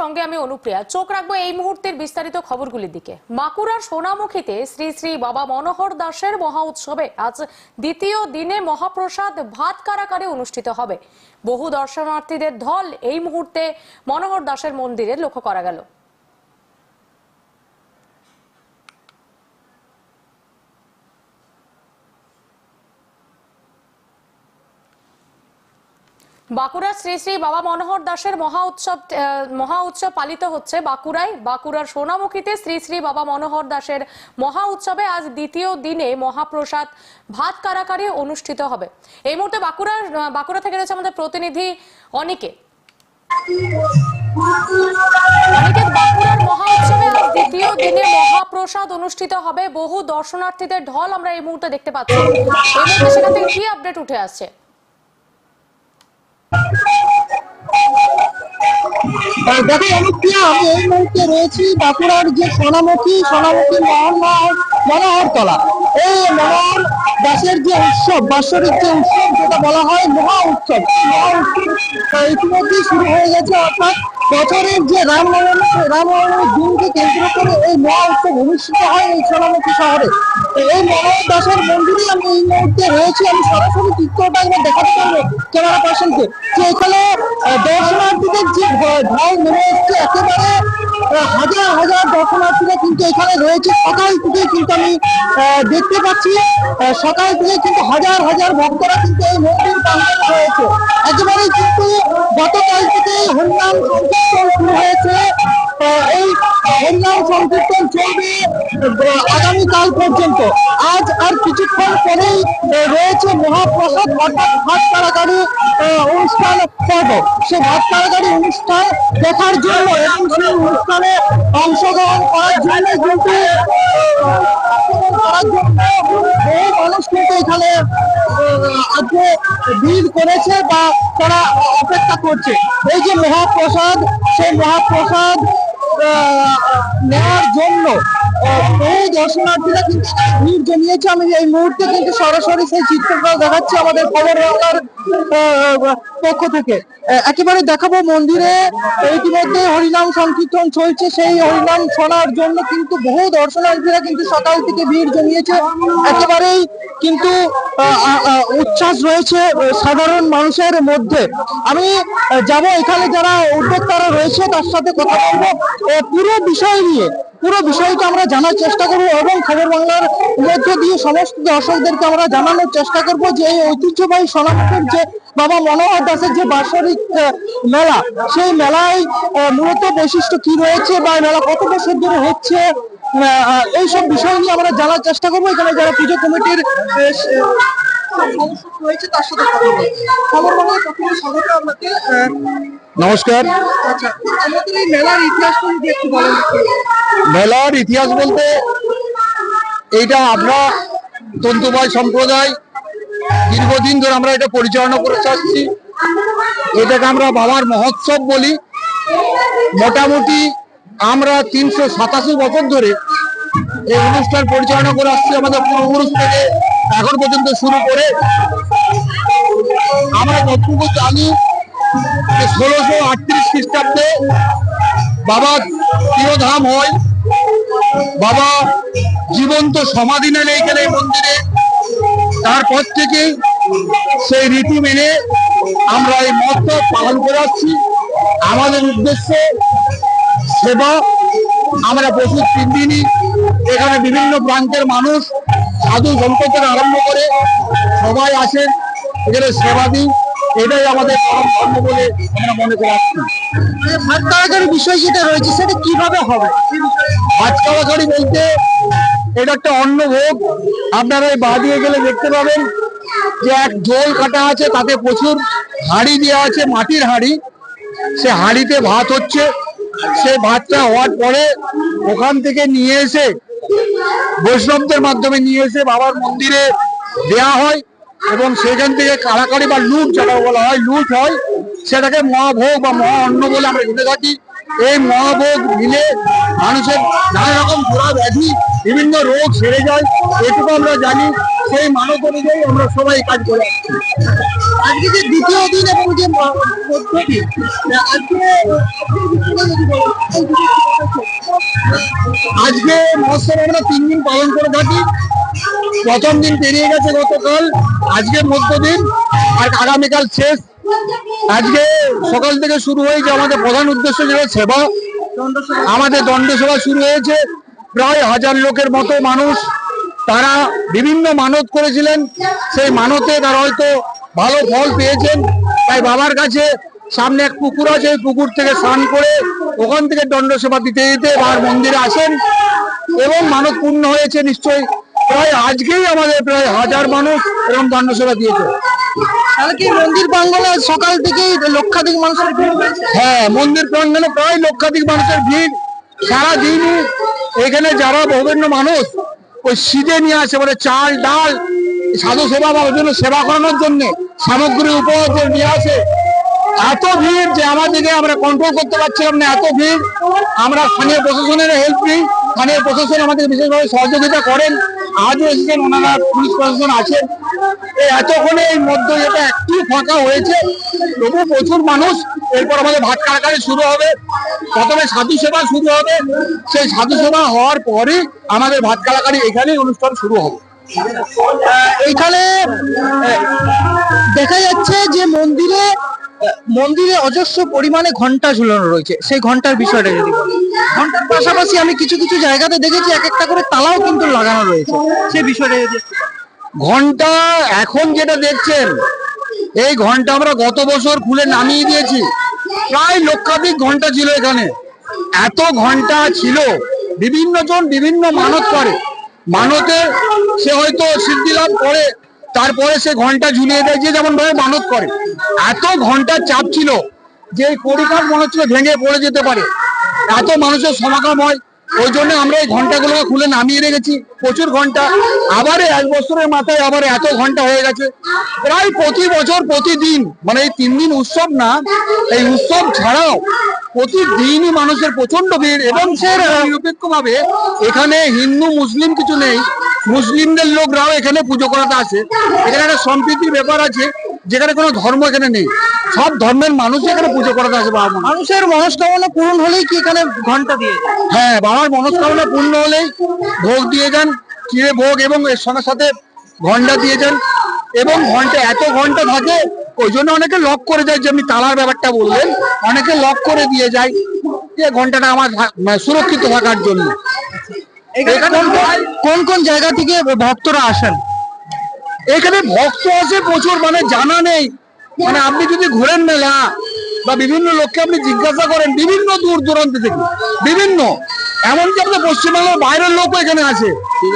সঙ্গে আমি অনুপ্রিয়া। চোখ রাখব এই মুহূর্তের বিস্তারিত খবরগুলির দিকে। মাকুড়ার সোনামুখীতে শ্রী শ্রী বাবা মনোহর দাসের মহা উৎসবে আজ দ্বিতীয় দিনে মহাপ্রসাদ ভাত কারাকারে অনুষ্ঠিত হবে। বহু দর্শনার্থীদের ধল এই মুহূর্তে মনোহর দাসের মন্দিরে লক্ষ্য করা গেল। বাঁকুড়ার শ্রী শ্রী বাবা মনোহর দাসের মহা উৎসব মহা উৎসব পালিত হচ্ছে বাঁকুড়ায়। বাঁকুড়ার সোনামুখীতে শ্রী শ্রী বাবা মনোহর দাসের মহা উৎসবে আজ দ্বিতীয় দিনে মহাপ্রসাদ ভাত কারাকারে অনুষ্ঠিত হবে। এই মুহূর্তে বাঁকুড়ার বাঁকুড়া থেকে রয়েছে আমাদের প্রতিনিধি অনিকে। অনিকেত বাঁকুড়ার মহা উৎসবে দ্বিতীয় দিনে মহাপ্রসাদ অনুষ্ঠিত হবে। বহু দর্শনার্থীদের ঢল আমরা এই মুহূর্তে দেখতে পাচ্ছি। সেখান থেকে কি আপডেট উঠে আসছে? দেখো অনুপ্রিয়া আমি এই মুহূর্তে রয়েছি বাঁকুড়ার যে সোনামুখী সোনামুখী মনোহর মনোহরতলা। এই মনোহর দাসের যে উৎসব বাৎসরিক যে উৎসব, যেটা বলা হয় মহা উৎসব। মহা উৎসব ইতিমধ্যেই শুরু হয়ে গেছে অর্থাৎ বছরের যে রামনবমী রামনবমীর দিনকে কেন্দ্র করে এই মহা উৎসব অনুষ্ঠিত হয় এই সোনামুখী শহরে। তো এই মনোহর দাসের মন্দিরে আমি এই মুহূর্তে রয়েছি, আমি সরাসরি চিত্রটা একবার দেখাতে পারব ক্যামেরা পার্সনকে। যে এখানে দর্শনার্থীদের যে ভয় নেমে এসছে একেবারে হাজার হাজার দর্শনার্থীরা কিন্তু এখানে রয়েছে। সকাল থেকে কিন্তু আমি দেখতে পাচ্ছি। সকাল থেকে কিন্তু হাজার হাজার ভক্তরা কিন্তু এই মন্দির প্রাঙ্গণে রয়েছে। একেবারে কিন্তু গতকাল থেকে হরিনাম সংকীর্তন শুরু হয়েছে। এই হরিনাম সংকীর্তন চলবে আগামীকাল পর্যন্ত। আজ আর কিছুক্ষণ পরেই মহাপ্রসাদ অর্থাৎ ভাত কারাগারি আহ, অনুষ্ঠান পর্ব। সে ভাত কারাগারি অনুষ্ঠান দেখার জন্য এবং সেই অনুষ্ঠানে অংশগ্রহণ করার জন্য কিন্তু এখানে আজকে করেছে বা তারা অপেক্ষা করছে। এই যে মহাপ্রসাদ সেই মহাপ্রসাদ নেওয়ার জন্য। এই দর্শনার্থীরা কিন্তু ভিড় জমিয়েছে। আমি এই মুহূর্তে কিন্তু সরাসরি সেই চিত্রটা দেখাচ্ছি আমাদের খবর পক্ষ থেকে। একেবারে দেখাবো মন্দিরে। ইতিমধ্যে হরিনাম সংকীর্তন চলছে। সেই হরিনাম শোনার জন্য কিন্তু বহু দর্শনার্থীরা কিন্তু সকাল থেকে ভিড় জমিয়েছে। একেবারেই কিন্তু উচ্ছ্বাস রয়েছে সাধারণ মানুষের মধ্যে। আমি যাব এখানে যারা উদ্যোক্তারা রয়েছে, তার সাথে কথা বলব। পুরো বিষয় নিয়ে, পুরো বিষয়টা আমরা জানার চেষ্টা করব এবং খবর বাংলার মধ্য দিয়ে সমস্ত দর্শকদেরকে আমরা জানানোর চেষ্টা করব যে এই ঐতিহ্যবাহী সোনামুখের যে বাবা মনোহর দাসের যে আহ, মেলা। সেই মেলায় মূলত বৈশিষ্ট্য কি রয়েছে বা মেলা কত বছর ধরে হচ্ছে? এইসব বিষয় নিয়ে আমরা জানার চেষ্টা করব। এখানে যারা পুজো কমিটির আহ, স- সদস্য রয়েছে তার সাথে কথা বলব। খবর বাংলায় প্রথমে স্বাগত আপনাকে নমস্কার। আচ্ছা আমাদের এই মেলার ইতিহাসটা যদি একটু বলেন। মেলার ইতিহাস বলতে এইটা আমরা তন্তুবাই সম্প্রদায় দীর্ঘদিন ধরে আমরা এটা পরিচালনা করে আসছি এটাকে আমরা বাবার মহোৎসব বলি। মোটামুটি আমরা তিনশো সাতাশি বছর ধরে এই অনুষ্ঠান পরিচালনা করে আসছি আমাদের পূর্বপুরুষ থেকে। এখন পর্যন্ত শুরু করে আমরা যতটুকু জানি যে ষোলোশো আটত্রিশ খ্রিস্টাব্দে বাবা তিরোধাম হয়। বাবা জীবন্ত সমাধি নেন এইখানে এই মন্দিরে তারপর থেকে সেই রীতি মেনে আমরা এই মহোৎসব পালন করে আসছি। আমাদের উদ্দেশ্যে সেবা আমরা প্রচুর তিন দিনই এখানে বিভিন্ন প্রান্তের মানুষ সাধু সন্ত আরম্ভ করে সবাই আসেন এখানে সেবা দিই। এটাই আমাদের পরম ধর্ম বলে আমরা মনে করে আসছি। যে ভাত বিষয় যেটা রয়েছে সেটা কীভাবে হবে? কালাকারি বলতে এটা একটা অন্ন ভোগ আপনারা এই বা দিয়ে গেলে দেখতে পাবেন যে এক জল কাটা আছে, তাতে প্রচুর হাঁড়ি দেওয়া আছে, মাটির হাঁড়ি। সে হাঁড়িতে ভাত হচ্ছে। সে ভাতটা হওয়ার পরে ওখান থেকে নিয়ে এসে বৈষ্ণবদের মাধ্যমে নিয়ে এসে বাবার মন্দিরে দেয়া হয় এবং সেখান থেকে কারাকারি বা লুট যেটা বলা হয়, লুট হয়, সেটাকে মহাভোগ বা মহা অন্ন বলে আমরা জেনে থাকি। এই মহাভোগ মিলে মানুষের নানা রকম ঘোরা ব্যাধি, বিভিন্ন রোগ সেরে যায়, এটুকু আমরা জানি, সেই মানত অনুযায়ী আমরা সবাই কাজ করে আজকে যে দ্বিতীয় দিন এবং যে আজকে আজকে মহোৎসব আমরা তিন দিন পালন করে থাকি। প্রথম দিন পেরিয়ে গেছে গতকাল, আজকে মধ্যদিন, আর আগামীকাল শেষ। আজকে সকাল থেকে শুরু হয়েছে, আমাদের প্রধান উদ্দেশ্য যেটা সেবা। আমাদের দণ্ড সেবা শুরু হয়েছে। প্রায় হাজার লোকের মতো মানুষ, তারা বিভিন্ন মানত করেছিলেন। সেই মানতে তারা হয়তো ভালো ফল পেয়েছেন। তাই বাবার কাছে সামনে এক পুকুর আছে, ওই পুকুর থেকে স্নান করে ওখান থেকে দণ্ড সেবা দিতে দিতে বাবার মন্দিরে আসেন। এবং মানত পূর্ণ হয়েছে নিশ্চয়ই। প্রায় আজকেই আমাদের প্রায় হাজার মানুষ এরকম দণ্ড সেবা দিয়েছে। তাহলে কি মন্দির প্রাঙ্গণে সকাল থেকেই লক্ষাধিক মানুষের ভিড় হ্যাঁ মন্দির প্রায় লক্ষাধিক মানুষের ভিড় এখানে যারা বিভিন্ন মানুষ, ওই নিয়ে আসে মানে চাল, ডাল, সাধু সেবা বা ওই জন্য সেবা করানোর জন্য সামগ্রী উপহার নিয়ে আসে। এত ভিড় যে আমাদেরকে আমরা কন্ট্রোল করতে পারছিলাম না, এত ভিড়। আমরা স্থানীয় প্রশাসনের হেল্প নিই। স্থানীয় প্রশাসন আমাদের বিশেষভাবে সহযোগিতা করেন। আজও এসেছেন ওনারা পুলিশ প্রশাসন আছেন। এই এতক্ষণে এই মধ্য যেটা একটু ফাঁকা হয়েছে তবু প্রচুর মানুষ। এরপর আমাদের ভাত কাড়াকাড়ি শুরু হবে। প্রথমে সাধু সেবা শুরু হবে। সেই সাধু সেবা হওয়ার পরে আমাদের ভাত কাড়াকাড়ি এখানেই অনুষ্ঠান শুরু হবে। আহ, দেখা যাচ্ছে যে মন্দিরে মন্দিরে অজস্র পরিমাণে ঘণ্টা ঝুলানো রয়েছে। সেই ঘণ্টার বিষয়টা যদি বলেন। ঘণ্টার পাশাপাশি আমি কিছু কিছু জায়গাতে দেখেছি, এক একটা করে তালাও কিন্তু লাগানো রয়েছে। সেই বিষয়টা ঘণ্টা এখন যেটা দেখছেন, এই ঘণ্টা আমরা গত বছর খুলে নামিয়ে দিয়েছি। প্রায় লক্ষাধিক ঘণ্টা ছিল এখানে। এত ঘণ্টা ছিল। বিভিন্ন জন বিভিন্ন মানত করে। মানতে সে হয়তো সিদ্ধি লাভ করে, তারপরে সে ঘণ্টা ঝুলিয়ে দেয়, যে যেমন ভাবে মানত করে। এত ঘণ্টার চাপ ছিল যে কড়িকাঠ মনে হচ্ছিল ভেঙে পড়ে যেতে পারে। এত মানুষের সমাগম হয়, ওই জন্য আমরা এই ঘন্টাগুলোকে খুলে নামিয়ে রেখেছি, প্রচুর ঘণ্টা। আবার এক বছরের মাথায় আবার এত ঘণ্টা হয়ে গেছে। প্রায় প্রতি বছর, প্রতিদিন মানে এই তিন দিন উৎসব না, এই উৎসব ছাড়াও প্রতিদিনই মানুষের প্রচণ্ড ভিড় এবং নিরপেক্ষ ভাবে এখানে হিন্দু, মুসলিম কিছু নেই। মুসলিমদের লোকরাও এখানে পুজো করাতে আসে। এখানে একটা সম্প্রীতির ব্যাপার আছে। যেখানে কোনো ধর্ম এখানে নেই। সব ধর্মের মানুষ এখানে পুজো করাতে আসে বাবা মানুষের মনস্কামনা পূরণ হলেই কি এখানে ঘণ্টা দিয়ে হ্যাঁ বাবার মনস্কামনা পূর্ণ হলেই ভোগ দিয়ে যান চিড়ে ভোগ এবং এর সঙ্গে সাথে ঘণ্টা দিয়ে যান। এবং ঘণ্টা এত ঘণ্টা থাকে ওই জন্য অনেকে লক করে যায় যেমনি তালার ব্যাপারটা বললেন অনেকে লক করে দিয়ে যায় যে ঘন্টাটা আমার মানে সুরক্ষিত থাকার জন্য। কোন কোন জায়গা থেকে ভক্তরা আসেন? এখানে ভক্ত আছে প্রচুর মানে জানা নেই। মানে আপনি যদি ঘোরেন মেলা বা বিভিন্ন লোককে আপনি জিজ্ঞাসা করেন বিভিন্ন দূর দূরান্ত থেকে বিভিন্ন এমনকি আমাদের পশ্চিমবাংলার বাইরের লোকও এখানে আছে।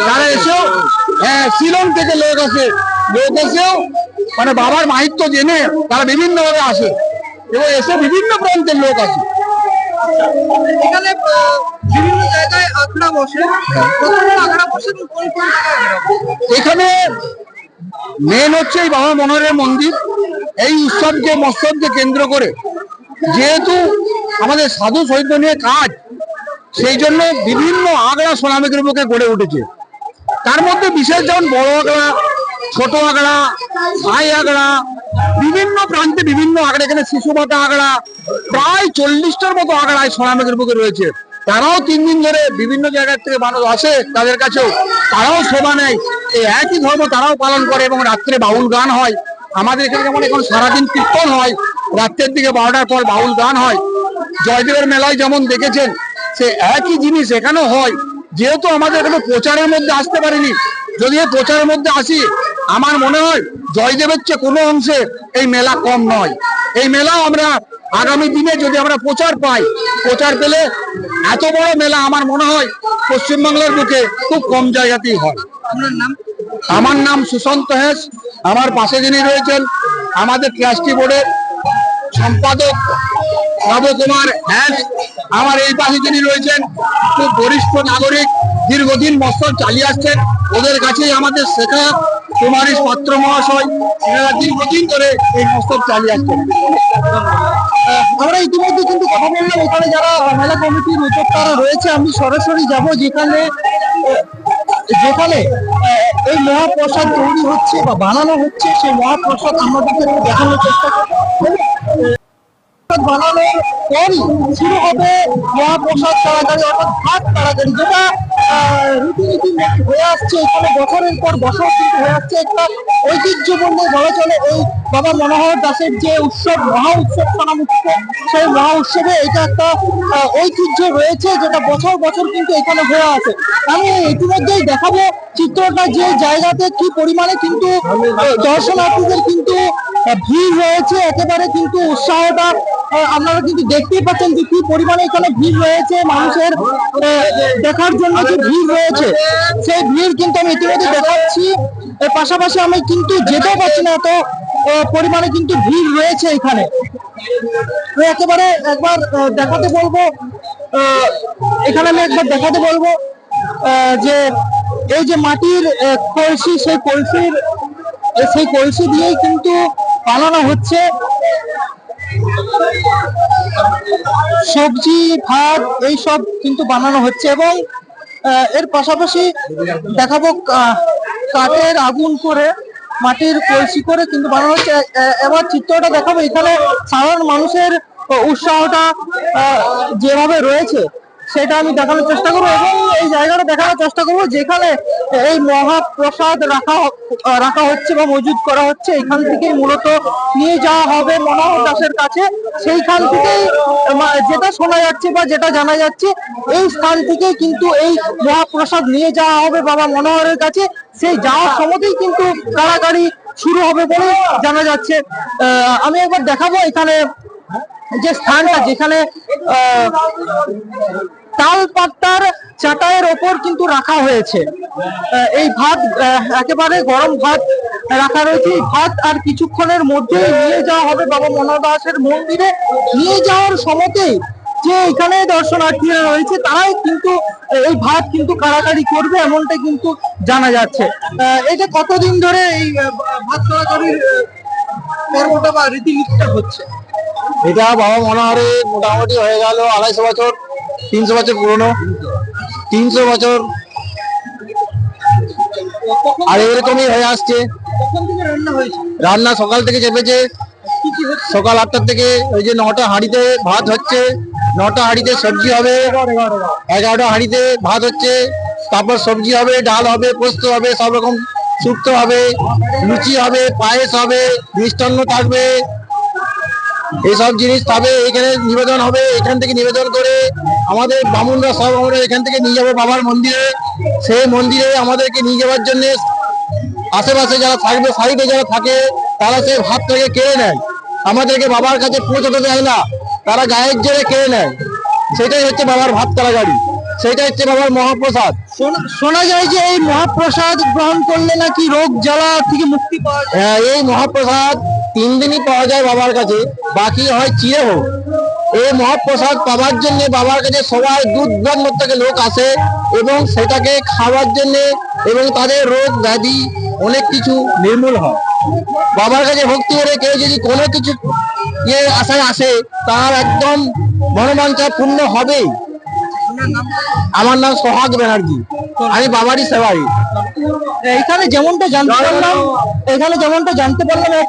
তারা এসেও হ্যাঁ শিলং থেকে লোক আসে লোক এসেও মানে বাবার মাহিত্য জেনে তারা বিভিন্নভাবে আসে এবং এসে বিভিন্ন প্রান্তের লোক আছে এখানে বিভিন্ন জায়গায় আখড়া বসে আখড়া বসে কোন কোন জায়গায় আখড়া বসে? এখানে মেন হচ্ছে এই বাবা মনোহরের মন্দির। এই উৎসবকে মৎসবকে কেন্দ্র করে যেহেতু আমাদের সাধু সৈন্য নিয়ে কাজ, সেই জন্য বিভিন্ন আগড়া সোনামিকের বুকে গড়ে উঠেছে। তার মধ্যে বিশেষ যেমন বড় আগড়া ছোট আগড়া সাই আগড়া বিভিন্ন প্রান্তে বিভিন্ন আগড়া এখানে শিশু মাতা আগড়া প্রায় চল্লিশটার মতো আগড়ায় সোনামিকের বুকে রয়েছে। তারাও তিন দিন ধরে বিভিন্ন জায়গার থেকে মানুষ আসে তাদের কাছেও। তারাও সেবা নেয়। এই একই ধর্ম তারাও পালন করে এবং রাত্রে বাউল গান হয়। আমাদের এখানে যেমন এখন সারাদিন কীর্তন হয়, রাত্রের দিকে বারোটার পর বাউল গান হয়। জয়দেবের মেলায় যেমন দেখেছেন, সে একই জিনিস এখানেও হয়। যেহেতু আমাদের এখানে প্রচারের মধ্যে আসতে পারিনি, যদি এই প্রচারের মধ্যে আসি, আমার মনে হয় জয়দেবের চেয়ে কোনো অংশে এই মেলা কম নয়। এই মেলাও আমরা আগামী দিনে যদি আমরা প্রচার পাই, প্রচার পেলে এত বড় মেলা আমার মনে হয় পশ্চিমবাংলার বুকে খুব কম জায়গাতেই হয়। আমার নাম সুশান্ত হেস, আমার পাশে যিনি রয়েছেন, আমাদের ট্রাস্টি বোর্ডের সম্পাদক নবকুমার হ্যাস আমার এই পাশে যিনি রয়েছেন, খুব বরিষ্ঠ নাগরিক দীর্ঘদিন মৎসর চালিয়ে আসছেন ওদের কাছেই আমাদের শেখা কুমারীশ পাত্র মহাশয়। এনারা দীর্ঘদিন ধরে এই মস্তব চালিয়ে আসছেন আমরা ইতিমধ্যে কিন্তু কথা বললাম এখানে যারা মেলা কমিটির উদ্যোক্তারা রয়েছে, আমি সরাসরি যাব যেখানে যেখানে এই মহাপ্রসাদ তৈরি হচ্ছে বা বানানো হচ্ছে। সেই মহাপ্রসাদ আমাদেরকে দেখানোর চেষ্টা করব। বানানোর পরই শুরু হবে মহাপ্রসাদ তাড়াতাড়ি অর্থাৎ ভাত তাড়াতাড়ি যেটা রীতিনীতি হয়ে আসছে। এখানে বছরের পর বছর কিন্তু হয়ে আসছে একটা ঐতিহ্য বললে বলা চলে এই বাবা মনোহর দাসের যে উৎসব, মহা উৎসব সোনামুখীতে সেই মহা উৎসবে এটা একটা ঐতিহ্য রয়েছে যেটা বছর বছর কিন্তু এখানে হয়ে আছে। আমি ইতিমধ্যেই দেখাবো চিত্রটা যে জায়গাতে কি পরিমাণে কিন্তু দর্শনার্থীদের কিন্তু ভিড় রয়েছে। একেবারে কিন্তু উৎসাহটা আপনারা কিন্তু দেখতেই পাচ্ছেন যে কি পরিমাণে এখানে ভিড় রয়েছে মানুষের দেখার জন্য যে ভিড় রয়েছে। সেই ভিড় কিন্তু আমি ইতিমধ্যে দেখাচ্ছি। পাশাপাশি আমি কিন্তু যেতেও পারছি না, এত পরিমাণে কিন্তু ভিড় রয়েছে এখানে। একেবারে একবার দেখাতে বলব এখানে আমি একবার দেখাতে বলব যে এই যে মাটির কলসি, সেই কলসির সেই কলসি দিয়েই কিন্তু বানানো হচ্ছে। সবজি, ভাত, এইসব কিন্তু বানানো হচ্ছে এবং এর পাশাপাশি দেখাবো কাঠের আগুন করে, মাটির কলসি করে কিন্তু বানানো হচ্ছে। এবার চিত্রটা দেখাবো। এখানে সাধারণ মানুষের উৎসাহটা যেভাবে রয়েছে সেটা আমি দেখানোর চেষ্টা করব এবং এই জায়গাটা দেখানোর চেষ্টা করব যেখানে এই মহাপ্রসাদ রাখা রাখা হচ্ছে বা মজুদ করা হচ্ছে। এখান থেকে মূলত নিয়ে যাওয়া হবে মনোহর দাসের কাছে। সেইখান থেকেই যেটা শোনা যাচ্ছে বা যেটা জানা যাচ্ছে, এই স্থান থেকে কিন্তু এই মহাপ্রসাদ নিয়ে যাওয়া হবে বাবা মনোহরের কাছে। সেই যাওয়ার সময়তেই কিন্তু কাড়াকাড়ি শুরু হবে বলে জানা যাচ্ছে। আমি একবার দেখাবো এখানে যে স্থানটা যেখানে তাল পাত্তার চাটাইয়ের ওপর কিন্তু রাখা হয়েছে। এই ভাত একেবারে গরম ভাত রাখা রয়েছে। এই ভাত আর কিছুক্ষণের মধ্যে নিয়ে যাওয়া হবে বাবা মনোদাসের মন্দিরে। নিয়ে যাওয়ার সময়তেই যে এখানে দর্শনার্থীরা রয়েছে, তারাই কিন্তু এই ভাত কিন্তু কারাকারি করবে এমনটা কিন্তু জানা যাচ্ছে। এটা কতদিন ধরে এই ভাত কারাকারির পর্বটা বা রীতিনীতিটা হচ্ছে? এটা বাবা মনোহরে মোটামুটি হয়ে গেল আড়াইশো বছর। তিনশো বছর পুরনো, তিনশো বছর। আর এরকমই হয়ে আসছে। রান্না সকাল থেকে চেপেছে। সকাল আটটার থেকে ওই যে নটা হাঁড়িতে ভাত হচ্ছে। নটা হাঁড়িতে সবজি হবে। এগারোটা হাঁড়িতে ভাত হচ্ছে। তারপর সবজি হবে, ডাল হবে, পোস্ত হবে, সব রকম শুক্তো হবে, লুচি হবে, পায়েস হবে, মিষ্টান্ন থাকবে। এইসব জিনিস তবে এখানে নিবেদন হবে এখান থেকে নিবেদন করে আমাদের বামুনরা সব আমরা এখান থেকে নিয়ে যাব বাবার মন্দিরে। সেই মন্দিরে আমাদেরকে নিয়ে যাওয়ার জন্য আশেপাশে যারা থাকবে সাইডে যারা থাকে তারা সেই ভাতটাকে কেড়ে নেয়। আমাদেরকে বাবার কাছে পৌঁছাতে দেয় না তারা গায়ের জোরে কেড়ে নেয়। সেটাই হচ্ছে বাবার ভাত গাড়ি। সেটা হচ্ছে বাবার মহাপ্রসাদ। শোনা- শোনা যায় যে এই মহাপ্রসাদ গ্রহণ করলে নাকি রোগ জ্বালা থেকে মুক্তি পাওয়া যায়। হ্যাঁ, এই মহাপ্রসাদ তিন দিনই পাওয়া যায় বাবার কাছে, বাকি হয় চিরে হোক। এই মহাপ্রসাদ পাওয়ার জন্য বাবার কাছে সবাই দূর দূরান্ত থেকে লোক আসে এবং সেটাকে খাওয়ার জন্য এবং তাদের রোগ ব্যাধি অনেক কিছু নির্মূল হয়। বাবার কাছে ভক্তি করে কেউ যদি কোনো কিছু ইয়ে আশায় আসে, তার একদম মনোবাঞ্ছা পূর্ণ হবেই। আমার নাম সোহাগ ব্যানার্জি। আমি বাবারই সেবাই এখানে যেমনটা জানতে পারলাম এখানে যেমনটা জানতে পারলাম এক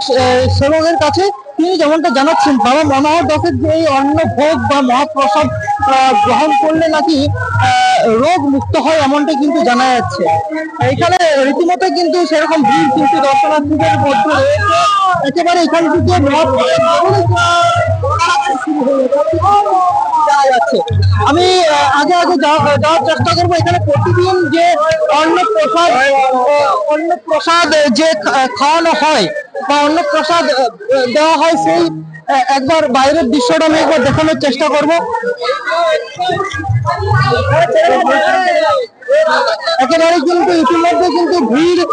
সেবকের কাছে তিনি যেমনটা জানাচ্ছেন বাবা মনোহর দাসের যে এই অন্ন ভোগ বা মহাপ্রসাদ গ্রহণ করলে নাকি রোগ মুক্ত হয় এমনটা কিন্তু জানা যাচ্ছে। এখানে রীতিমতো কিন্তু সেরকম ভিড় কিন্তু দর্শনার্থীদের মধ্যে একেবারে এখান থেকে আমি আগে আগে যাওয়া- যাওয়ার চেষ্টা করব। এখানে প্রতিদিন যে অন্ন প্রসাদ অন্ন প্রসাদ যে খাওয়ানো হয় বা অন্ন প্রসাদ দেওয়া হয় সেই একবার বাইরের দৃশ্যটা আমি একবার দেখানোর চেষ্টা করব। একেবারে কিন্তু ইতিমধ্যে কিন্তু ভিড়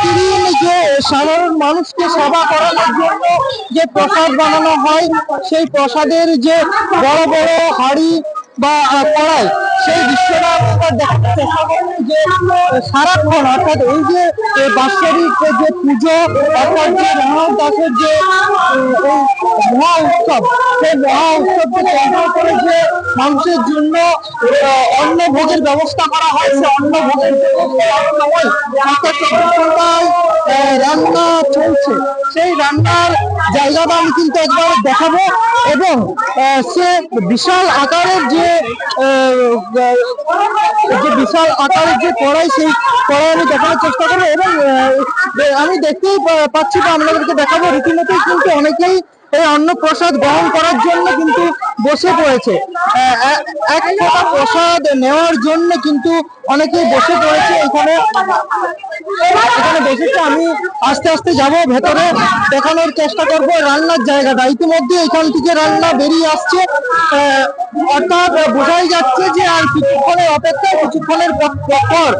প্রতিদিন যে সাধারণ মানুষকে সেবা করানোর জন্য যে প্রসাদ বানানো হয়, সেই প্রসাদের যে বড় বড় হাড়ি বা সেই দৃশ্যটা সারাক্ষণ, অর্থাৎ যে যে মহা উৎসব, সেই মহা মানুষের জন্য অন্ন ভোগের ব্যবস্থা করা হয়, সে অন্ন ভোগের রান্না চলছে। সেই রান্নার জায়গাটা আমি কিন্তু একবার দেখাবো এবং সে বিশাল আকারের যে যে বিশাল আকারের যে কড়াই, সেই কড়াই আমি দেখানোর চেষ্টা করব এবং আমি দেখতেই পাচ্ছি বা আপনাদেরকে দেখাবো রীতিমতো কিন্তু অনেকেই এই অন্নপ্রসাদ গ্রহণ করার জন্য কিন্তু বসে পড়েছে। এক প্রসাদ নেওয়ার জন্য কিন্তু অনেকেই বসে পড়েছে এখানে। এখানে বসেছে আমি আস্তে আস্তে যাব ভেতরে দেখানোর চেষ্টা করব রান্নার জায়গাটা। ইতিমধ্যে এখান থেকে রান্না বেরিয়ে আসছে। অর্থাৎ বোঝাই যাচ্ছে যে আর কিছুক্ষণের অপেক্ষা কিছুক্ষণের পর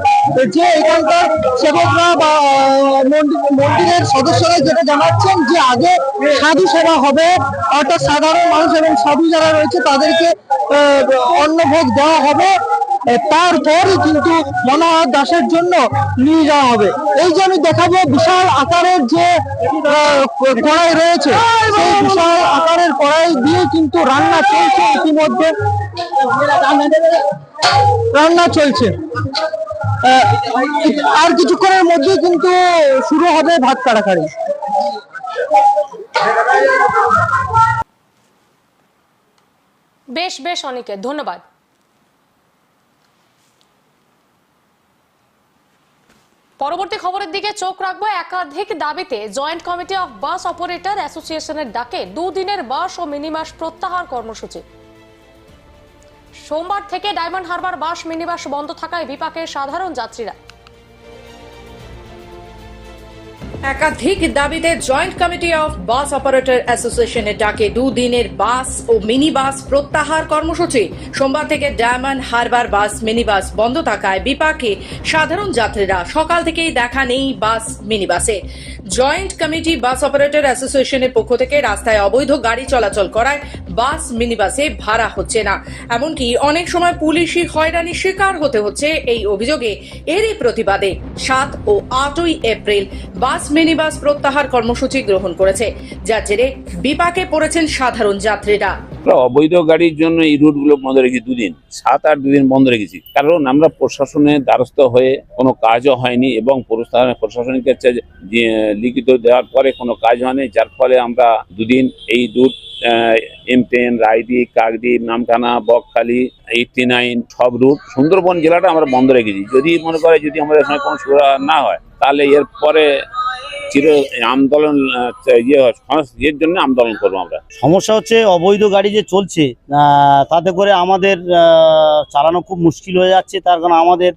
যে এখানকার সেবকরা বা মন্দির- মন্দিরের সদস্যরা যেটা জানাচ্ছেন যে আগে সাধু সেবা হবে। অর্থাৎ সাধারণ মানুষ এবং সাধু যারা রয়েছে তাদেরকে আহ, অন্নভোগ দেওয়া হবে। তারপরই কিন্তু মনোহর দাসের জন্য নিয়ে যাওয়া হবে। এই যে আমি দেখাবো বিশাল আকারের যে কড়াই রয়েছে, সেই বিশাল আকারের কড়াই দিয়ে কিন্তু রান্না চলছে ইতিমধ্যে। রান্না চলছে। আর কিছুক্ষণের মধ্যে কিন্তু শুরু হবে ভাত কাড়াকাড়ি বেশ বেশ অনেকে, ধন্যবাদ। পরবর্তী খবরের দিকে চোখ রাখব একাধিক দাবিতে। Joint committee of bus operator অ্যাসোসিয়েশনের ডাকে দুদিনের বাস ও মিনিবাস প্রত্যাহার কর্মসূচি। সোমবার থেকে ডায়মন্ড হারবার বাস, মিনিবাস বন্ধ থাকায় বিপাকে সাধারণ যাত্রীরা। একাধিক দাবিতে joint committee of bus operator অ্যাসোসিয়েশনের ডাকে দুদিনের বাস ও মিনি বাস প্রত্যাহার কর্মসূচি। সোমবার থেকে Diamond Harbour bus mini bus বন্ধ থাকায় বিপাকে সাধারণ যাত্রীরা সকাল থেকেই দেখা নেই বাস মিনি বাসে জয়েন্ট কমিটি বাস অপারেটর অ্যাসোসিয়েশনের পক্ষ থেকে রাস্তায় অবৈধ গাড়ি চলাচল করায় বাস, মিনিবাসে ভাড়া হচ্ছে না। এমনকি অনেক সময় পুলিশি হয়রানির শিকার হতে হচ্ছে এই অভিযোগে। এরই প্রতিবাদে সাত ও আটই এপ্রিল বাস, মিনিবাস প্রত্যাহার কর্মসূচি গ্রহণ করেছে। যার জেরে বিপাকে পড়েছেন সাধারণ যাত্রীরা। অবৈধ গাড়ির জন্য এই রুটগুলো বন্ধ রেখেছি দুদিন। সাত আট দুদিন বন্ধ রেখেছি। কারণ আমরা প্রশাসনের দ্বারস্থ হয়ে কোনো কাজও হয়নি এবং প্রশাসন- প্রশাসনিক লিখিত দেওয়ার পরে কোনো কাজ হয়নি, যার ফলে আমরা দুদিন এই route M ten, Raidighi, Kakdwip, Namkhana, Bakkhali, eighty nine সব রুট সুন্দরবন জেলাটা আমরা বন্ধ রেখেছি। যদি মনে করে যদি আমাদের সঙ্গে কোনো সুবিধা না হয়, তাহলে এর পরে চির আন্দোলন ইয়ে হয়, ইয়ের জন্য আন্দোলন করব আমরা। সমস্যা হচ্ছে অবৈধ গাড়ি যে চলছে তাতে করে আমাদের চালানো খুব মুশকিল হয়ে যাচ্ছে তার কারণ আমাদের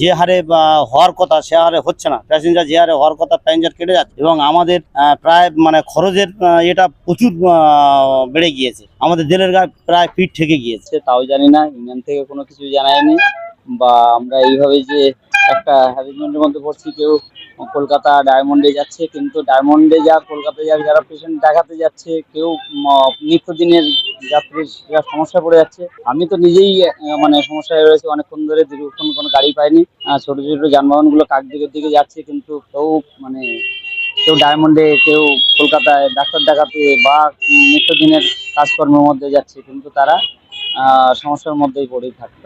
যে হারে হওয়ার কথা সে হারে হচ্ছে না। প্যাসেঞ্জার যে হারে হওয়ার কথা প্যাসেঞ্জার কেটে যাচ্ছে এবং আমাদের প্রায় মানে খরচের এটা প্রচুর বেড়ে গিয়েছে। আমাদের জেলের গায়ে প্রায় পিঠ থেকে গিয়েছে। তাও জানি না ইউনিয়ন থেকে কোনো কিছু জানায়নি বা আমরা এইভাবে যে একটা হ্যাবিটমেন্টের মধ্যে পড়ছি কেউ কলকাতা ডায়মন্ডে যাচ্ছে, কিন্তু ডায়মন্ডে যা কলকাতা যা যারা পেশেন্ট দেখাতে যাচ্ছে, কেউ নিত্য নিত্যদিনের যাত্রীর সমস্যা পড়ে যাচ্ছে। আমি তো নিজেই মানে সমস্যায় রয়েছে, অনেকক্ষণ ধরে দীর্ঘক্ষণ কোনো গাড়ি পাইনি। ছোট ছোট যানবাহনগুলো দিকের দিকে যাচ্ছে, কিন্তু কেউ মানে কেউ ডায়মন্ডে কেউ কলকাতায় ডাক্তার দেখাতে বা নিত্যদিনের কাজকর্মের মধ্যে যাচ্ছে কিন্তু তারা সমস্যার মধ্যেই পড়েই থাকে।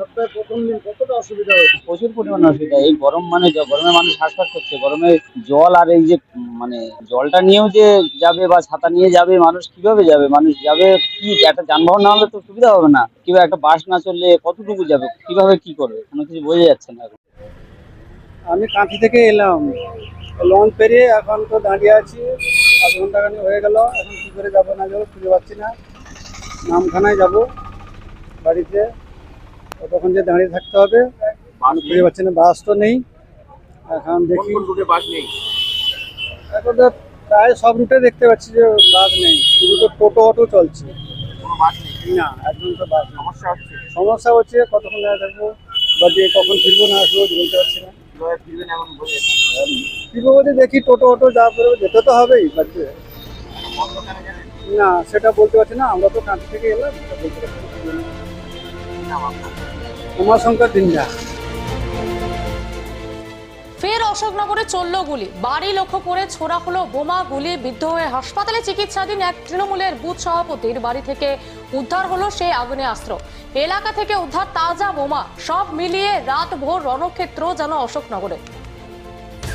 প্রচুর পরিমাণে অসুবিধা। এই গরম মানে গরমে মানুষ হাসপাত করছে। গরমে জল আর এই যে মানে জলটা নিয়েও যে যাবে বা ছাতা নিয়ে যাবে মানুষ কীভাবে যাবে? মানুষ যাবে কি? একটা যানবাহন না হলে তো সুবিধা হবে না। কিংবা একটা বাস না চললে কতটুকু যাবে? কীভাবে কি করবে? কোনো কিছু বোঝা যাচ্ছে না আমি কাঁথি থেকে এলাম। লঞ্চ পেরিয়ে এখন তো দাঁড়িয়ে আছি। আধ ঘণ্টা খানি হয়ে গেল এখন কী করে যাব না যাব খুঁজে পাচ্ছি না। নামখানায় যাব বাড়িতে কতক্ষণ যে দাঁড়িয়ে থাকতে হবে খুঁজে পাচ্ছি না বাস তো নেই। এখন দেখি। বাস নেই? এখন তো প্রায় সব রুটে দেখতে পাচ্ছি যে বাস নেই। শুধু তো টোটো অটো চলছে। না একদম তো বাস সমস্যা হচ্ছে? সমস্যা হচ্ছে কতক্ষণ দাঁড়িয়ে থাকব বা যে কখন ফিরবো না আসব বলতে পারছি না। ফিরবো বলতে দেখি টোটো অটো যা বেরোবে যেতে তো হবেই বাড়িতে না সেটা বলতে পারছি না আমরা তো কাঁচি থেকে এলাম বলতে পারছি না। উমাশঙ্কর দিনদা ফের অশোকনগরে চলল গুলি। বাড়ি লক্ষ্য করে ছোড়া হলো বোমা, গুলি, বিদ্ধ হয়ে হাসপাতালে চিকিৎসাধীন এক তৃণমূলের বুথ সভাপতির বাড়ি থেকে উদ্ধার হলো সেই আগুনে আগ্নেয়াস্ত্র এলাকা থেকে উদ্ধার তাজা বোমা, সব মিলিয়ে রাত ভোর রণক্ষেত্র যেন অশোকনগরে।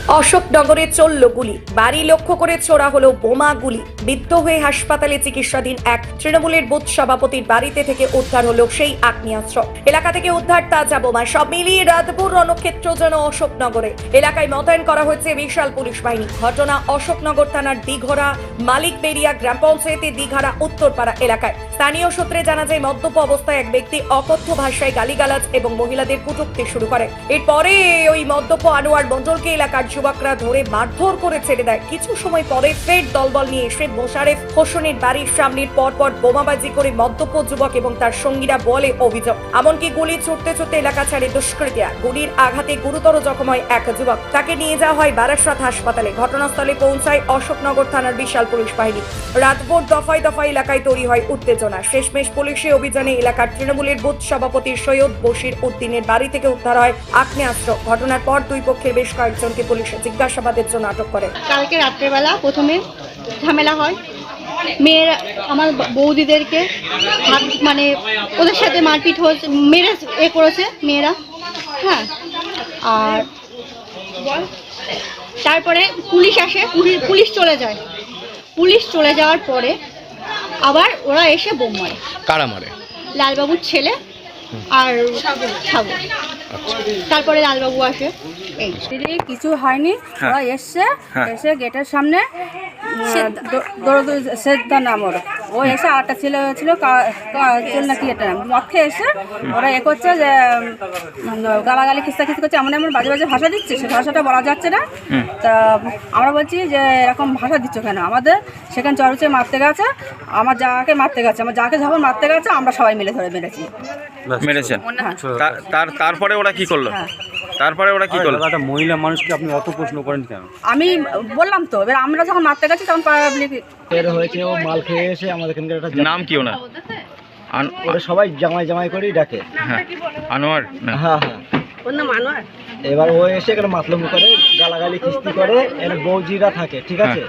অশোকনগরে চলল গুলি। বাড়ি লক্ষ্য করে ছোড়া হলো বোমা গুলি। বিদ্ধ হয়ে হাসপাতালে চিকিৎসাধীন এক তৃণমূলের বুথ সভাপতির বাড়িতে থেকে উদ্ধার হলো সেই আগ্নেয়াস্ত্র। এলাকা থেকে উদ্ধার তাজা বোমা। সব মিলিয়ে রাতপুর রণক্ষেত্র যেন অশোকনগরে। এলাকায় মোতায়েন করা হয়েছে বিশাল পুলিশ বাহিনী। ঘটনা অশোকনগর থানার দিঘরা মালিক বেরিয়া গ্রাম পঞ্চায়েতে দিঘারা, উত্তরপাড়া এলাকায়। স্থানীয় সূত্রে জানা যায়, মদ্যপ অবস্থায় এক ব্যক্তি অকথ্য ভাষায় গালিগালাজ এবং মহিলাদের কুটুক্তি শুরু করে। এরপরে ওই মদ্যপ আনোয়ার মণ্ডলকে এলাকার যুবকরা ধরে মারধর করে ছেড়ে দেয়। কিছু সময় পরে ফের দলবল নিয়ে এসে মোশারেফ হোসেনের বাড়ির সামনের পরপর বোমাবাজি করে মদ্যপ যুবক এবং তার সঙ্গীরা বলে অভিযোগ। এমনকি গুলি ছুটতে ছুটতে এলাকা ছাড়ে দুষ্কৃতীরা। গুলির আঘাতে গুরুতর জখম হয় এক যুবক। তাকে নিয়ে যাওয়া হয় বারাসত হাসপাতালে। ঘটনাস্থলে পৌঁছায় অশোকনগর থানার বিশাল পুলিশ বাহিনী। রাতভোর দফায় দফায় এলাকায় তৈরি হয় উত্তেজনা। শেষমেশ পুলিশি অভিযানে এলাকার তৃণমূলের বুথ সভাপতি সৈয়দ বশির উদ্দিনের বাড়ি থেকে উদ্ধার হয় আগ্নেয়াস্ত্র। ঘটনার পর দুই পক্ষের বেশ কয়েকজনকে পুলিশ জিজ্ঞাসাবাদের জন্য আটক করে। কালকে রাত্রেবেলা প্রথমে ঝামেলা হয়। মেয়েরা আমার বৌদিদেরকে হাত মানে ওদের সাথে মারপিট হয়েছে মেরে এ করেছে মেয়েরা। হ্যাঁ আর তারপরে পুলিশ আসে পুলি- পুলিশ চলে যায়। পুলিশ চলে যাওয়ার পরে আবার ওরা এসে বোম মারে। কারা মারে? লালবাবুর ছেলে আর সাগর তারপরে লালবাবু আসে। এই কিছু হয়নি ওরা এসছে এসে গেটের সামনে সেদ্ধা। নাম ওর ও এসে আটটা ছেলে নাকি এটা মদ খেয়ে এসে ওরা এ করছে যে গালাগালি খিস্তা খিস্তি করছে এমন এমন বাজে বাজে ভাষা দিচ্ছে সে ভাষাটা বলা যাচ্ছে না। তা আমরা বলছি যে এরকম ভাষা দিচ্ছ কেন? আমাদের সেখানে চরচে মারতে গেছে আমার যাকে মারতে গেছে আমার যাকে যখন মারতে গেছে আমরা সবাই মিলে ধরে মেরেছি। মেরেছেন। হ্যাঁ। তারপরে ওরা কি করল? হ্যাঁ। তারপরে ওরা কি করল? একটা মহিলা মানুষকে আপনি অত প্রশ্ন করেন কেন? আমি বললাম তো এবার আমরা যখন মারতে গেছি তখন পাবলিক এর হয়েছে ও মাল খেয়ে এসে আমাদের এখানকার একটা নাম কি ওনার? আন- ওরা সবাই জামাই জামাই করেই ডাকে। হ্যাঁ আনোয়ার না? হ্যাঁ হ্যাঁ। এবার ও এসে এখানে মাতলম করে গালাগালি খিস্তি করে এর বৌজিরা থাকে ঠিক আছে?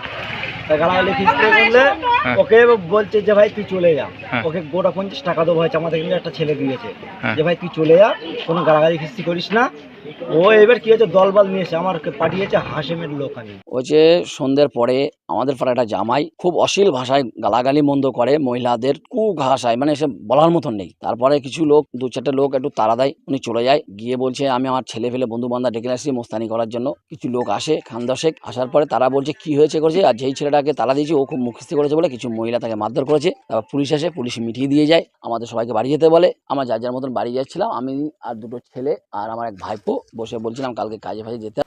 তা গালাগালি খিস্তি করলে হ্যাঁ। ওকে বলছে যে ভাই তুই চলে যা। হ্যাঁ। ওকে গোটা পঞ্চাশ টাকা দেবো হয়েছে আমাদের এখানে একটা ছেলে দিয়েছে। হ্যাঁ। যে ভাই তুই চলে যা কোনো গালাগালি খিস্তি করিস না। ও এবার কি হয়েছে দলবল নিয়ে এসে আমার পাঠিয়েছে হাসেমের লোক আমি ওই যে সন্ধ্যের পরে আমাদের পাড়ায় একটা জামাই খুব অশ্লীল ভাষায় গালাগালি মন্দ করে মহিলাদের কু ঘাসায় মানে সে বলার মতন নেই। তারপরে কিছু লোক দু চারটে লোক একটু তাড়া দেয় উনি চলে যায় গিয়ে বলছে আমি আমার ছেলে ফেলে বন্ধু বান্ধব ডেকে আসছি মোস্তানি করার জন্য। কিছু লোক আসে খান দশেক আসার পরে তারা বলছে কি হয়েছে করেছে আর যেই ছেলেটাকে তালা দিয়েছে ও খুব মুখস্থি করেছে বলে কিছু মহিলা তাকে মারধর করেছে। তারপর পুলিশ আসে, পুলিশ মিটিয়ে দিয়ে যায়, আমাদের সবাইকে বাড়ি যেতে বলে। আমরা যার যার মতন বাড়ি যাচ্ছিলাম, আমি আর দুটো ছেলে আর আমার এক ভাইপো বসে বলছিলাম, কালকে কাজে ফাজে যেতে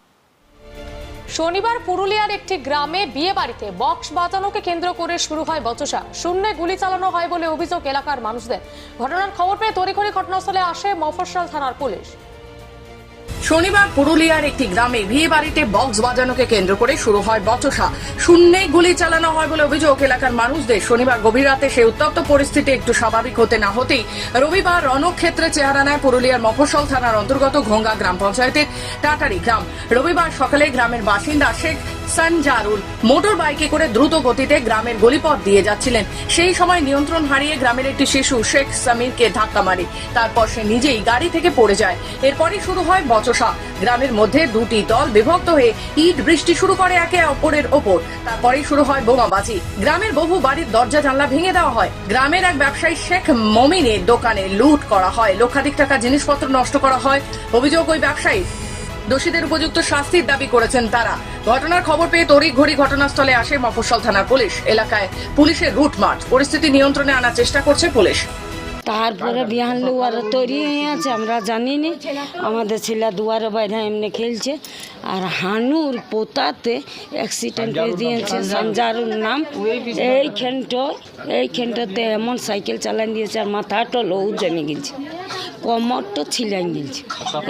শনিবার পুরুলিয়ার একটি গ্রামে বিয়ে বাড়িতে বক্স বাজানোকে কেন্দ্র করে শুরু হয় বচসা। শূন্যে গুলি চালানো হয় বলে অভিযোগ এলাকার মানুষদের। ঘটনার খবর পেয়ে তড়িঘড়ি ঘটনাস্থলে আসে মফস্বল থানার পুলিশ। শনিবার পুরুলিয়ার একটি গ্রামে বিয়ে বাড়িতে বক্স বাজানোকে কেন্দ্র করে শুরু হয় বচসা। শূন্যে গুলি চালানো হয় বলে অভিযোগ এলাকার মানুষদের। শনিবার গভীর রাতে সেই উত্তপ্ত পরিস্থিতি একটু স্বাভাবিক হতে না হতেই রবিবার রণক্ষেত্রে চেহারা নেয় পুরুলিয়ার মফস্বল থানার অন্তর্গত ঘোঙ্গা গ্রাম পঞ্চায়েতের টাটারি গ্রাম। রবিবার সকালে গ্রামের বাসিন্দা শেখ সঞ্জারুল মোটর বাইকে করে দ্রুত গতিতে গ্রামের গলিপথ দিয়ে যাচ্ছিলেন। সেই সময় নিয়ন্ত্রণ হারিয়ে গ্রামের একটি শিশু শেখ সামিরকে ধাক্কা মারে। তারপর সে নিজেই গাড়ি থেকে পড়ে যায়। এরপরই শুরু হয় বচসা। গ্রামের মধ্যে দুটি দল বিভক্ত হয়ে ইট বৃষ্টি শুরু করে একে অপরের ওপর। তারপরেই শুরু হয় বোমাবাজি। গ্রামের বহু বাড়ির দরজা জানলা ভেঙে দেওয়া হয়। গ্রামের এক ব্যবসায়ী শেখ মমিনের দোকানে লুট করা হয়। লক্ষাধিক টাকা জিনিসপত্র নষ্ট করা হয়। অভিযোগ ওই ব্যবসায়ী দোষীদের উপযুক্ত শাস্তির দাবি করেছেন তারা। ঘটনার খবর পেয়ে তড়িঘড়ি ঘড়ি ঘটনাস্থলে আসে মফস্বল থানার পুলিশ। এলাকায় পুলিশের রুট মার্চ পরিস্থিতি নিয়ন্ত্রণে আনার চেষ্টা করছে পুলিশ। তারপরে বিহান লোয়ার তৈরি হয়ে আছে আমরা জানি নি আমাদের ছেলে দুয়ারে বাইরে এমনি খেলছে। আর হানুর পোতাতে অ্যাক্সিডেন্ট করে দিয়েছে সঞ্জারুর নাম। এইখানটো এইখানটাতে এমন সাইকেল চালান দিয়েছে আর মাথাটা লৌ জমে গেছে। কমরটা ছিলাই গেছে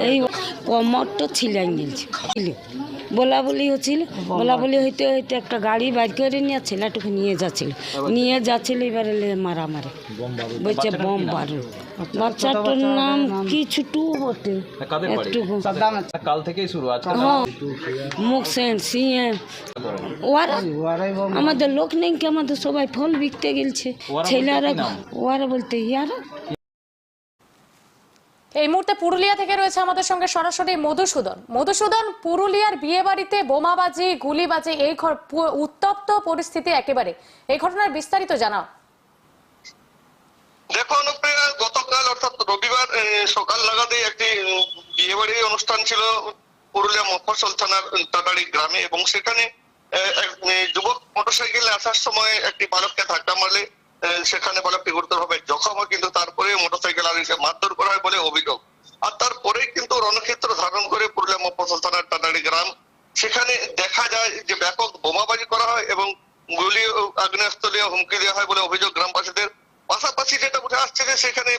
এই কমরটা ছিলাই গেছে বলা বলি হচ্ছিল। বলা বলি হইতে হইতে একটা গাড়ি বাইর করে নিয়ে ছেলেটুকু নিয়ে যাচ্ছিল। নিয়ে যাচ্ছিল এবারে মারামারি। বলছে বম বারু। বাচ্চাটার নাম কি ছুটু বটে। একটু কাল থেকেই শুরু হ্যাঁ। মুখ সেন ওরা আমাদের লোক নেই কি? আমাদের সবাই ফল বিকতে গেলছে। ছেলেরা ওরা বলতে ইয়ারা? এই মুহূর্তে পুরুলিয়া থেকে রয়েছে আমাদের সঙ্গে সরাসরি মধুসূদন। মধুসূদন, পুরুলিয়ার বিয়ে বাড়িতে বোমাবাজি, গুলিবাজি, এই উত্তপ্ত পরিস্থিতি একেবারে। এই ঘটনার বিস্তারিত জানাও। দেখো অনুপ্রিয়া গতকাল, অর্থাৎ রবিবার সকাল নাগাদে একটি বিয়ে বাড়ি অনুষ্ঠান ছিল পুরুলিয়া মফস্বল থানার টাটারি গ্রামে এবং সেখানে যুবক মোটরসাইকেলে আসার সময় একটি বালককে ধাক্কা মারলে সেখানে বালকটি গুরুতরভাবে জখম হয় কিন্তু তারপরে মোটরসাইকেল আলিশে মারধর করা হয় বলে অভিযোগ। আর তারপরে কিন্তু রণক্ষেত্র ধারণ করে পুরুলিয়া মফস্বল থানার টাটারি গ্রাম। সেখানে দেখা যায় যে ব্যাপক বোমাবাজি করা হয় এবং গুলি আগ্নেয়াস্ত্র হুমকি দেওয়া হয় বলে অভিযোগ গ্রামবাসীদের। পাশাপাশি যেটা উঠে আসছে যে সেখানে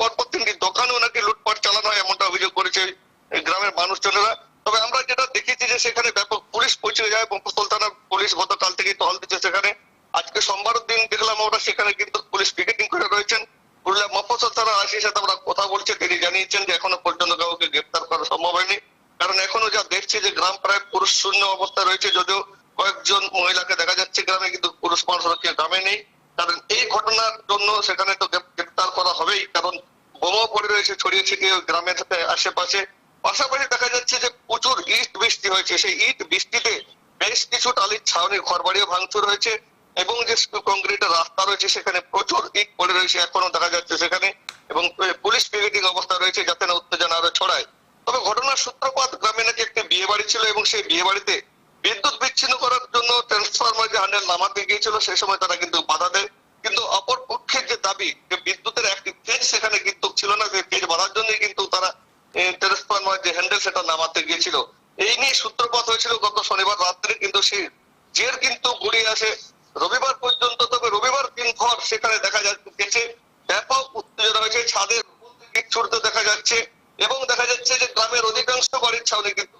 পরপর তিনটি দোকানেও নাকি লুটপাট চালানো হয় এমনটা অভিযোগ করেছে গ্রামের মানুষজনেরা। তবে আমরা যেটা দেখেছি যে সেখানে ব্যাপক পুলিশ পৌঁছে যায়। মফস্বল থানার পুলিশ গতকাল থেকে টহল দিচ্ছে সেখানে। আজকে সোমবার দিন দেখলাম আমরা সেখানে কিন্তু পুলিশ পিকেটিং করে রয়েছেন। পুরুলিয়া মফস্বল থানার আশির সাথে আমরা কথা বলছি, তিনি জানিয়েছেন যে এখনও পর্যন্ত কাউকে গ্রেপ্তার করা সম্ভব হয়নি। কারণ এখনও যা দেখছি যে গ্রাম প্রায় পুরুষ শূন্য অবস্থা রয়েছে, যদিও কয়েকজন মহিলাকে দেখা যাচ্ছে গ্রামে, কিন্তু পুরুষ মানুষ গ্রামে নেই। কারণ এই ঘটনার জন্য সেখানে তো গ্রেপ- গ্রেপ্তার করা হবেই, কারণ বোমা পড়ে রয়েছে, ছড়িয়ে ছিটিয়ে গ্রামের আশেপাশে। পাশাপাশি দেখা যাচ্ছে যে প্রচুর ইট বৃষ্টি হয়েছে। সেই ইট বৃষ্টিতে বেশ কিছু টালির ছাউনি ঘর বাড়িও ভাঙচুর হয়েছে। এবং যে কংক্রিটের রাস্তা রয়েছে সেখানে প্রচুর ইট পড়ে রয়েছে, এখনও দেখা যাচ্ছে সেখানে, এবং পুলিশ পিকেটিং অবস্থা রয়েছে যাতে না উত্তেজনা আরও ছড়ায়। তবে ঘটনার সূত্রপাত গ্রামে নাকি একটি বিয়ে বাড়ি ছিল এবং সেই বিয়ে বাড়িতে বিদ্যুৎ বিচ্ছিন্ন করার জন্য ট্রান্সফরমার যে হ্যান্ডেল নামাতে গিয়েছিল সেই সময় তারা কিন্তু বাধা দেয়। কিন্তু অপর পক্ষের যে দাবি, যে বিদ্যুতের একটি ফেজ সেখানে কিন্তু ছিল না, সেই ফেজ বাধার জন্যই কিন্তু তারা ট্রান্সফরমার যে হ্যান্ডেল সেটা নামাতে গিয়েছিল। এই নিয়ে সূত্রপাত হয়েছিল গত শনিবার রাত্রে, কিন্তু সেই জের কিন্তু গড়িয়ে আসে। রবিবার পর্যন্ত, তবে রবিবার দিন দিনভর সেখানে দেখা যাচ্ছে ব্যাপক উত্তেজনা হয়েছে, ছাদের ছুটতে দেখা যাচ্ছে এবং দেখা যাচ্ছে যে গ্রামের অধিকাংশ বাড়ির ছাউনি কিন্তু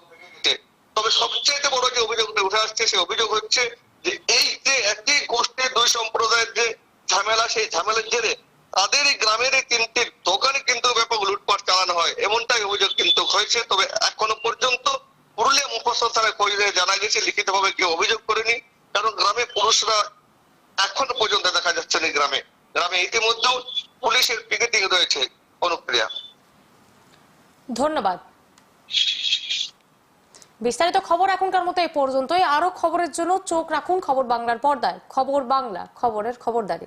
তবে সবচেয়ে বড় যে অভিযোগটা উঠে আসছে, সেই অভিযোগ হচ্ছে যে এই যে একই গোষ্ঠীর দুই সম্প্রদায়ের যে ঝামেলা, সেই ঝামেলার জেরে তাদের এই গ্রামের এই তিনটি দোকানে কিন্তু ব্যাপক লুটপাট চালানো হয়। এমনটাই অভিযোগ কিন্তু হয়েছে। তবে এখনও পর্যন্ত পুরুলিয়া মুখস্থ থানায় খোঁজে জানা গেছে, লিখিতভাবে কেউ অভিযোগ করেনি। কারণ গ্রামে পুরুষরা এখনও পর্যন্ত দেখা যাচ্ছে না গ্রামে। গ্রামে ইতিমধ্যেও পুলিশের পিকেটিং রয়েছে অনুপ্রিয়া। ধন্যবাদ। বিস্তারিত খবর এখনকার মতো এই পর্যন্তই। আরও খবরের জন্য চোখ রাখুন খবর বাংলার পর্দায়। খবর বাংলা, খবরের খবরদারি।